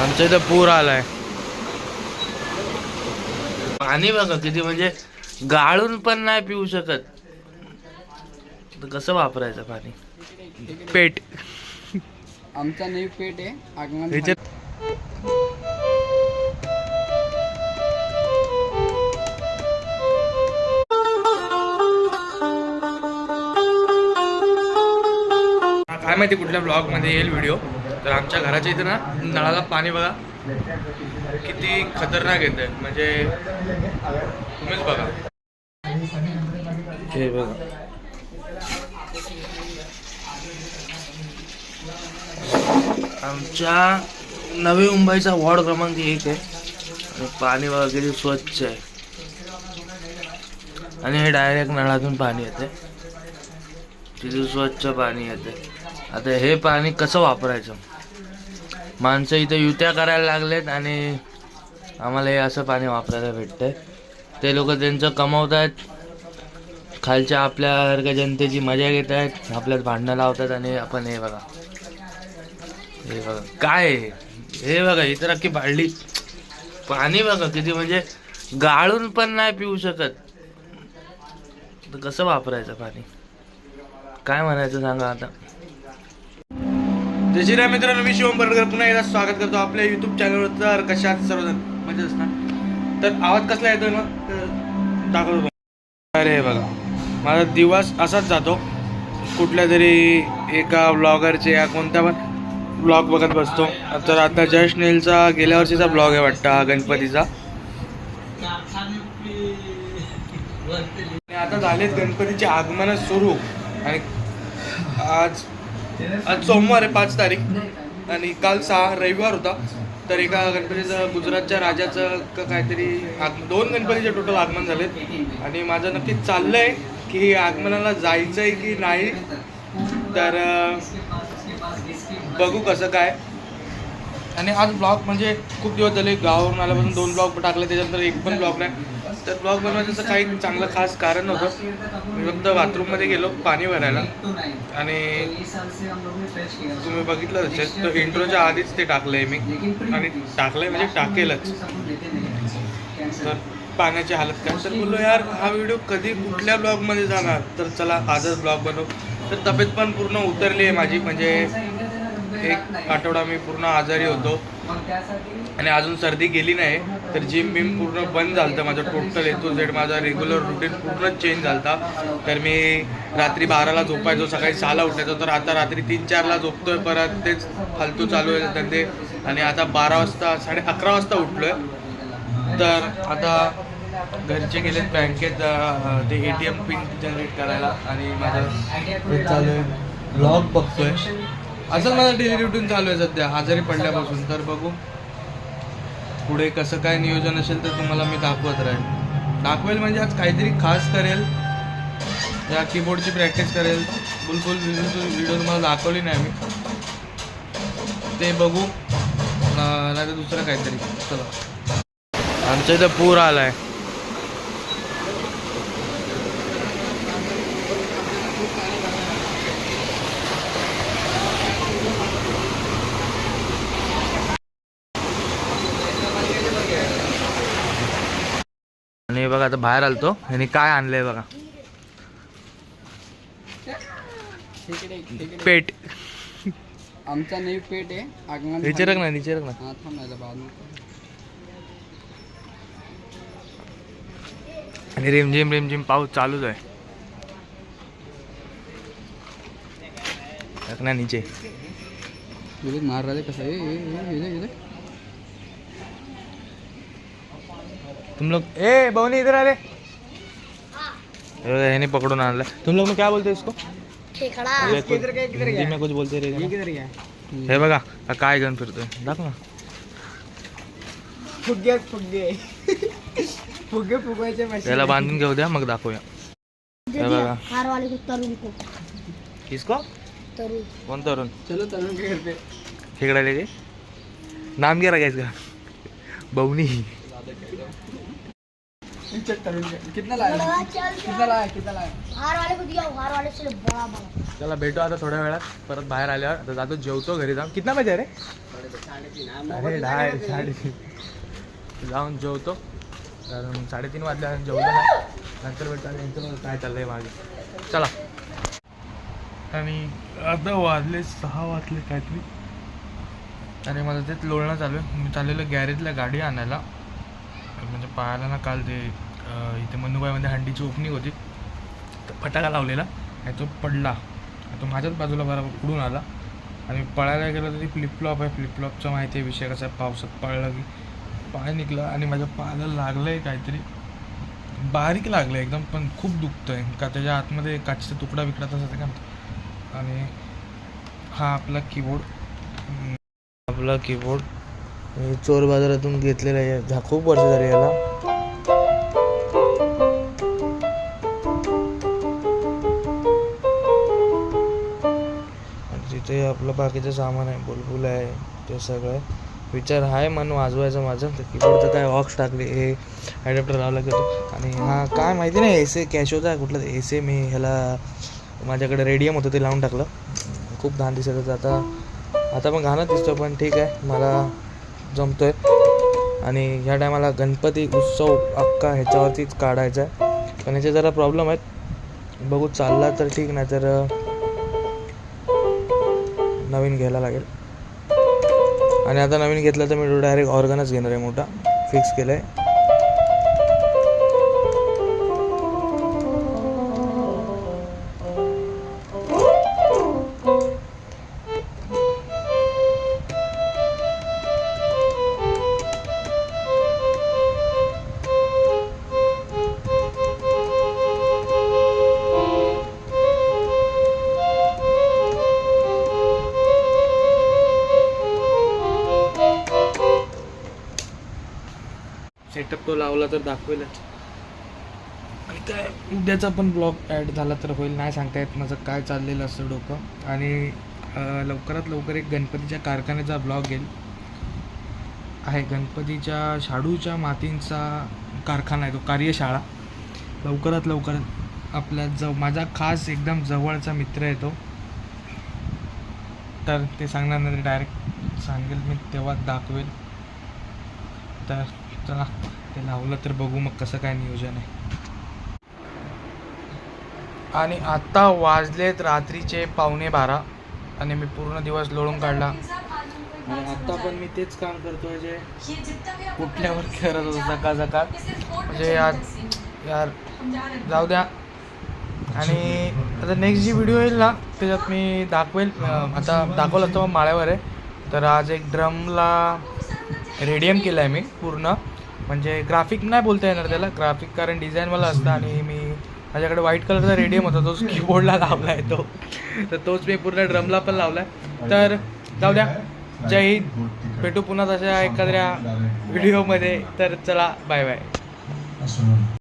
आमच्या इथं पूर आलाय. पाणी बघा किती म्हणजे गाळून पण नाही पिऊ शकत. तर कसं वापरायचं पाणी? पेट. आमचा नवी पेट आहे आगमन काय माहिती कुठल्या ब्लॉगमध्ये येईल व्हिडिओ तर आमच्या घराच्या इथे ना नळाला पाणी बघा किती खतरनाक येत म्हणजे तुम्हीच बघा. हे बघा. आमच्या नवी मुंबईचा वॉर्ड क्रमांक एक आहे. आणि पाणी वगैरे स्वच्छ आहे. आणि हे डायरेक्ट नळातून पाणी येते तिथे स्वच्छ पाणी येते आता हे पाणी कसं वापरायचं? माणसं इथं युत्या करायला लागलेत आणि आम्हाला हे असं पाणी वापरायला भेटतंय. ते लोक त्यांचं कमवत आहेत खालच्या आपल्यासारख्या जनतेची मजा घेत आहेत आपल्यात भांडणं लावतात आणि आपण हे बघा. हे बघा. काय हे? बघा इतर अख्खी बाळली पाणी बघा किती म्हणजे गाळून पण नाही पिऊ शकत. तर कसं वापरायचं पाणी? काय म्हणायचं सांगा आता? जय श्रीराम मित्रांनो मी शिवम बरडकर. पुन्हा एकदा स्वागत करतो आपल्या युट्यूब चॅनलवर तर कशात सर्वजण? मजेत असणार तर आवाज कसला येतोय ना तर दाखवतो अरे हे बघा. माझा दिवस असाच जातो. कुठल्या तरी एका ब्लॉगरचे या कोणत्या पण ब्लॉग बघत बसतो. तर आता जस्ट नेलचा गेल्या वर्षीचा ब्लॉग आहे वाटतं हा गणपतीचा. आता झालेत गणपतीचे आगमन सुरू. आणि आज आज सोमवार आहे पाच तारीख. आणि काल सहा रविवार होता. तर एका गणपतीचं गुजरातच्या राजाचं का काहीतरी आग दोन गणपतीचे टोटल आगमन झालेत. आणि माझं नक्की चाललंय की आगमनाला जायचं आहे की नाही तर अं, बघू कसं काय. आणि आज ब्लॉग म्हणजे खूप दिवस झाले गावावरून आल्यापासून दोन ब्लॉग टाकले त्याच्यानंतर एक पण ब्लॉग नाही. तर ब्लॉग बनवायचं काही चांगलं खास कारण नव्हतं. मी फक्त बाथरूममध्ये गेलो पाणी भरायला. आणि तुम्ही बघितलं असेल तर इंट्रोच्या आधीच ते टाकलंय मी. आणि टाकलंय म्हणजे टाकेलच. तर पाण्याची हालत काय? तर बोललो यार हा व्हिडिओ कधी कुठल्या ब्लॉगमध्ये जाणार? तर चला आजच ब्लॉग बनवू. तर तब्येत पण पूर्ण उतरली आहे माझी. म्हणजे एक आठवडा मी पूर्ण आजारी होतो. आणि अजून सर्दी गेली नाही तर जिम बिम पूर्ण बंद झालं माझं टोटल ए टू झेड माझा रेग्युलर रुटीन पूर्ण चेंज झाला तर मी रात्री बाराला झोपायचो सकाळी सहाला उठायचो. तर आता रात्री तीन चारला झोपतोय परत तेच फालतू चालू आहे धंदे. आणि आता बारा वाजता साडे अकरा वाजता उठलोय. तर आता घरचे गेलेत बँकेत ते A T M pin generate करायला. आणि माझं चालू आहे. ब्लॉग बघतोय. असं माझं डेली रुटीन चालू आहे सध्या. आजारी पडल्यापासून. तर बघू. पुढे कसं काय नियोजन असेल तर तुम्हाला मी दाखवत राहील दाखवेल म्हणजे आज काहीतरी खास करेल. या कीबोर्डची प्रॅक्टिस करेल. बुलबुल व्हिडिओ तुम्हाला दाखवली नाही मी. ते बघू. नाही तर दुसरं काहीतरी. चला. आमच्या इथं पूर आलाय. आहे बघा आता बाहेर आलतो. आणि काय आणलंय बघा. पेट. आमचा नवी पेट आहे. रख ना नीचे रख ना आणि रिमझिम रिमझिम पाऊस चालूच आहे. ना नीचे. राहिले कसं ए, तुम लोग ए बवनी इधर आ रे ये बघा, ह्याने पकडून आणलं तुम लोग में क्या बोलते हैं इसको? ये हिंदी में कुछ बोलते रहे किधर गया? हे बघा हा काय घेऊन फिरतोय। दाखव ना। फुगे फुगे फुगे फुगवायचे त्याला बांधून घेऊ द्या मग दाखवूया. हे बघा. हार वाले को तरुण को. किसको? तरुण. कोण तरुण? चलो तरुण के घर पे. खेकड़ा लेके नाम क्या रखा इसका. बवनी. चेक करून घे. कितना लाया कितना लाया कितना लाया हार वाले को दिया हार वाले से बड़ा बड़ा चला भेटू आता थोड्या वेळात. परत बाहेर आल्यावर. आता जातो जेवतो घरी जाऊन. कितना पाहिजे रे? अरे ढाय साडेतीन. जाऊन जेवतो. कारण साडेतीन वाजल्या जेवलो नाही नंतर भेटतो आणि यांचं काय चाललंय मागे. चला. आणि आता वाजले सहा वाजले काहीतरी. आणि माझं तेच लोळणं चालू आहे. मी चाललेलं गॅरेजला गाडी आणायला. म्हणजे पाहायला ना काल ते इथे मनुबाईमध्ये हंडीची ओपनिंग होती. फटाका लावलेला आणि तो पडला. तो माझ्याच बाजूला बरोबर उडून आला. आणि पळायला गेलं तर ती फ्लिपफ्लॉप आहे. फ्लिपफ्लॉपचा माहिती आहे विषय कसा आहे. पावसात पळलं की पाय निघलं आणि माझ्या पायाला लागलं आहे काहीतरी. बारीक लागलं आहे एकदम पण खूप दुखतं आहे का त्याच्या आतमध्ये काचेचा तुकडा विकडा तसा का? आणि हा आपला कीबोर्ड आपला कीबोर्ड चोर बाजारातून घेतलेला आहे. झा खूप वर्ष झाली याला. आणि तिथे आपलं बाकीचं सामान आहे बुलबुल आहे ते सगळं विचार आहे मन वाजवायचं माझं. तर कीबोर्डचं काय ऑक्स टाकले हे ॲडॅप्टर लावला गेलो आणि हा काय माहिती नाही एस ए कॅशोचा आहे कुठलं एस ए मी ह्याला माझ्याकडे रेडियम होतं ते लावून टाकलं. खूप घाण दिसत होतं. आता आता पण घाणच दिसतो पण ठीक आहे. मला जमतो आहे आणि ह्या टायमाला गणपती उत्सव अख्खा ह्याच्यावरतीच काढायचा आहे. पण ह्याचे जरा प्रॉब्लेम आहेत. बघू चालला तर ठीक नाही तर नवीन घ्यायला लागेल. आणि आता नवीन घेतलं तर मी डायरेक्ट ऑर्गनच घेणार आहे मोठा. फिक्स केलं आहे सेटअप तो लावला तर दाखवेलच. आणि काय उद्याचा पण ब्लॉग ॲड झाला तर होईल नाही सांगता येत माझं काय चाललेलं असतं डोकं. आणि लवकरात लवकर एक गणपतीच्या कारखान्याचा ब्लॉग येईल. आहे गणपतीच्या शाडूच्या मातींचा कारखाना आहे तो कार्यशाळा. लवकरात लवकर आपल्या जव माझा खास एकदम जवळचा मित्र आहे तो. तर ते सांगणार नाही डायरेक्ट सांगेल मी तेव्हा दाखवेल. तर चला ते लावलं तर बघू मग कसं काय नियोजन आहे. आणि आत्ता वाजलेत रात्रीचे पावणे बारा आणि मी पूर्ण दिवस लोळून काढला. आणि आत्ता पण मी तेच काम करतोय जे कुठल्यावर करत होतो सकाळ सकाळ म्हणजे आज यार जाऊ द्या. आणि आता नेक्स्ट जी व्हिडिओ येईल ना त्याच्यात मी दाखवेल आता दाखवलं असतं मग माळ्यावर आहे. तर आज एक ड्रमला रेडियम केलं आहे मी पूर्ण. म्हणजे ग्राफिक नाही बोलता येणार त्याला. ग्राफिक कारण डिझाईनवाला असतं आणि मी माझ्याकडे व्हाईट कलरचा रेडियम होता तोच कीबोर्डला लावला आहे तो. तर तोच मी पूर्ण ड्रमला पण लावला आहे तर जाऊ द्या. जय हिंद. भेटू पुन्हा तशा एखाद्या व्हिडिओमध्ये तर चला बाय बाय